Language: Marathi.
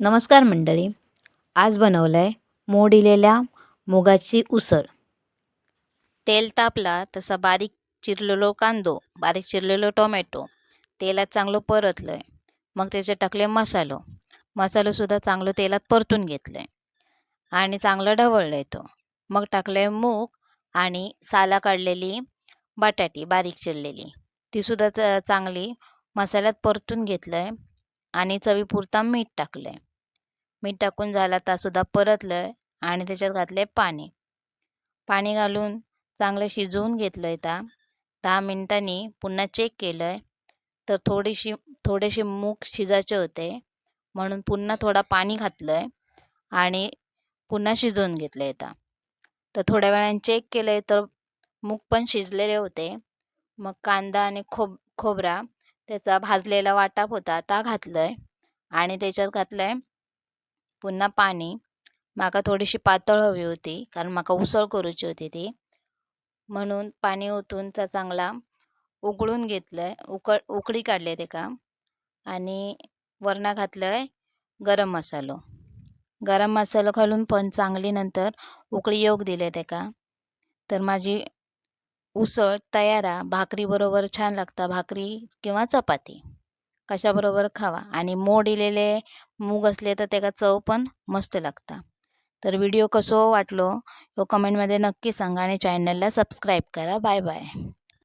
नमस्कार मंडळी. आज बनवलं आहे मोडिलेल्या मुगाची उसळ. तेल तापला तसा बारीक चिरलेलो कांदो बारीक चिरलेलो टोमॅटो तेलात चांगलं परतलं आहे मग त्याचे टाकले मसालो. मसालोसुद्धा चांगलं तेलात परतून घेतलं आहे आणि चांगलं ढवळलं आहे तो. मग टाकलं मूग आणि साला काढलेली बटाटी बारीक चिरलेली. तीसुद्धा चांगली मसाल्यात परतून घेतलं आहे आणि चवीपुरता मीठ टाकलं आहे मीठ टाकून झाला तासुद्धा परतलं आहे आणि त्याच्यात घातले पाणी. पाणी घालून चांगलं शिजवून घेतलं आहे ता. दहा मिनिटांनी पुन्हा चेक केलं आहे तर थोडीशी थोडेसे मूग शिजायचे होते. म्हणून पुन्हा थोडा पाणी घातलं आहे आणि पुन्हा शिजवून घेतलं आहे ता. तर थोड्या वेळाने चेक केलं आहे तर मूग पण शिजलेले होते. मग कांदा आणि खोब खोबरा त्याचा भाजलेला वाटाप होता ता घातलं आहे आणि त्याच्यात घातलं आहे पुन्हा पाणी. म्हाका थोडीशी पातळ हवी होती कारण म्हाका उसळ करूची होती ती. म्हणून पाणी ओतून चांगला उकळून घेतलं आहे उकळ उकळी काढली तेका आणि वरणा घातलं आहे गरम मसालो. गरम मसालो घालून पण चांगली नंतर उकळी योग दिले तेका तर माझी उसळ तयार आहे. भाकरीबरोबर छान लागता. भाकरी किंवा चपाती. कशाबरोबर खावा. आणि मोड इलेले मूग असले तर त्याचा चव पण मस्त लागता. तर व्हिडिओ कसो वाटलो तो कमेंटमध्ये नक्की सांगा आणि चॅनलला सबस्क्राईब करा. Bye bye